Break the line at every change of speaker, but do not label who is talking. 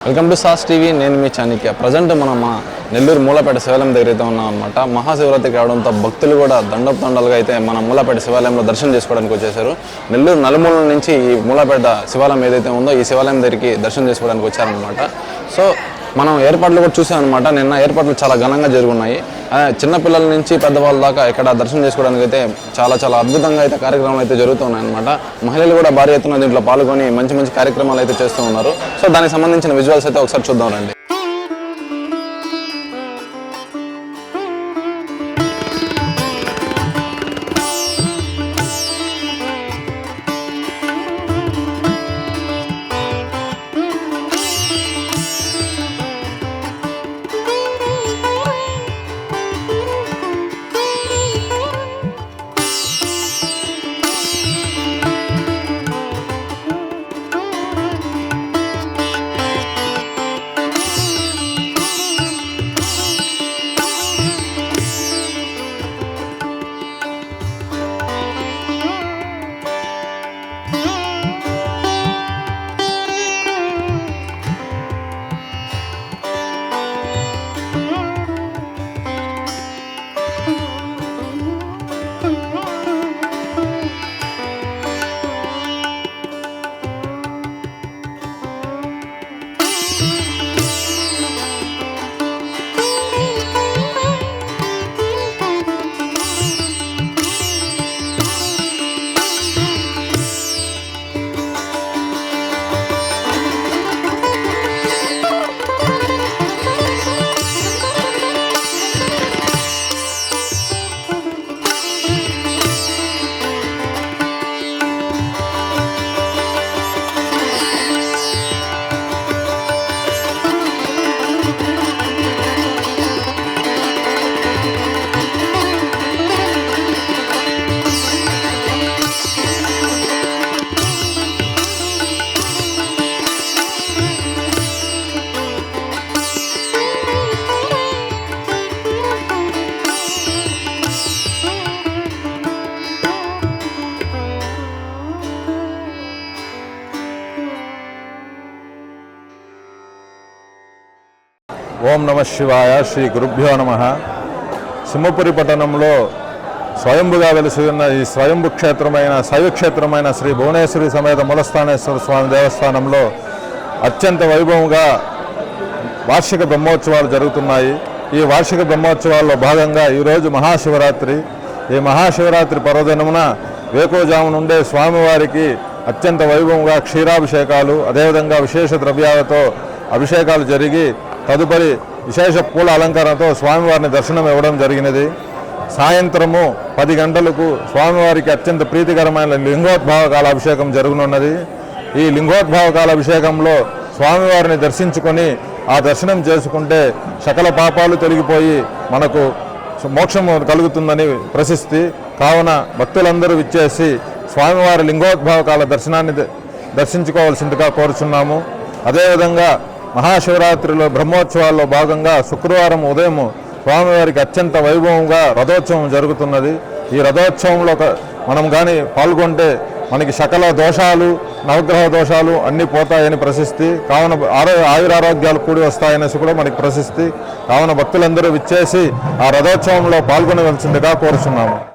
Welcome to sauce TV నేను మీ Chanakya. Present మనం మా నెల్లూరు మూలపేట శివాలయం దగ్గర అయితే ఉన్నాం అనమాట మహాశివరాత్రికి రావడంతో భక్తులు కూడా దండపు దండలుగా అయితే మన మూలపేట శివాలయంలో దర్శనం చేసుకోవడానికి వచ్చేసారు నెల్లూరు నలుమూల నుంచి ఈ మూలపేట శివాలయం ఏదైతే ఉందో ఈ శివాలయం దగ్గరికి దర్శనం చేసుకోవడానికి వచ్చారనమాట సో మనం ఏర్పాట్లు కూడా చూసాం అనమాట నిన్న ఏర్పాట్లు చాలా ఘనంగా జరుగున్నాయి. చిన్నపిల్లల నుంచి పెద్దవాళ్ళ దాకా ఇక్కడ దర్శనం చేసుకోవడానికి అయితే చాలా చాలా అద్భుతంగా అయితే కార్యక్రమాలు అయితే జరుగుతున్నాయి అనమాట మహిళలు కూడా భారీ ఎత్తున దీంట్లో పాల్గొని మంచి మంచి కార్యక్రమాలు అయితే చేస్తూ ఉన్నారు. సో దానికి సంబంధించిన విజువల్స్ అయితే ఒకసారి చూద్దాం రండి.
ఓం నమ శివాయ శ్రీ గురుభ్యో నమ. సింహపురి పట్టణంలో స్వయంభుగా వెలిసి ఉన్న ఈ స్వయంభు క్షేత్రమైన శైవక్షేత్రమైన శ్రీ భువనేశ్వరి సమేత మూలస్థానేశ్వర స్వామి దేవస్థానంలో అత్యంత వైభవంగా వార్షిక బ్రహ్మోత్సవాలు జరుగుతున్నాయి. ఈ వార్షిక బ్రహ్మోత్సవాల్లో భాగంగా ఈరోజు మహాశివరాత్రి. ఈ మహాశివరాత్రి పర్వదినమున వేకోజాము నుండే స్వామివారికి అత్యంత వైభవంగా క్షీరాభిషేకాలు అదేవిధంగా విశేష ద్రవ్యాలతో అభిషేకాలు జరిగి తదుపరి విశేష పూల అలంకరణతో స్వామివారిని దర్శనం ఇవ్వడం జరిగినది. సాయంత్రము పది గంటలకు స్వామివారికి అత్యంత ప్రీతికరమైన లింగోద్భావ కాలాభిషేకం జరుగునున్నది. ఈ లింగోద్భావ కాలాభిషేకంలో స్వామివారిని దర్శించుకొని ఆ దర్శనం చేసుకుంటే సకల పాపాలు తొలగిపోయి మనకు మోక్షం కలుగుతుందని ప్రశస్తి. కావున భక్తులందరూ విచ్చేసి స్వామివారి లింగోద్భావకాల దర్శనాన్ని దర్శించుకోవాల్సిందిగా కోరుచున్నాము. అదేవిధంగా మహాశివరాత్రిలో బ్రహ్మోత్సవాల్లో భాగంగా శుక్రవారం ఉదయం స్వామివారికి అత్యంత వైభవంగా రథోత్సవం జరుగుతున్నది. ఈ రథోత్సవంలో మనం కానీ పాల్గొంటే మనకి సకల దోషాలు నవగ్రహ దోషాలు అన్నీ పోతాయని ప్రశస్తి. కావున ఆరో ఆయురారోగ్యాలు కూడి వస్తాయనేసి కూడా మనకి ప్రశస్తి. కావున భక్తులందరూ విచ్చేసి ఆ రథోత్సవంలో పాల్గొనవలసిందిగా కోరుచున్నాము.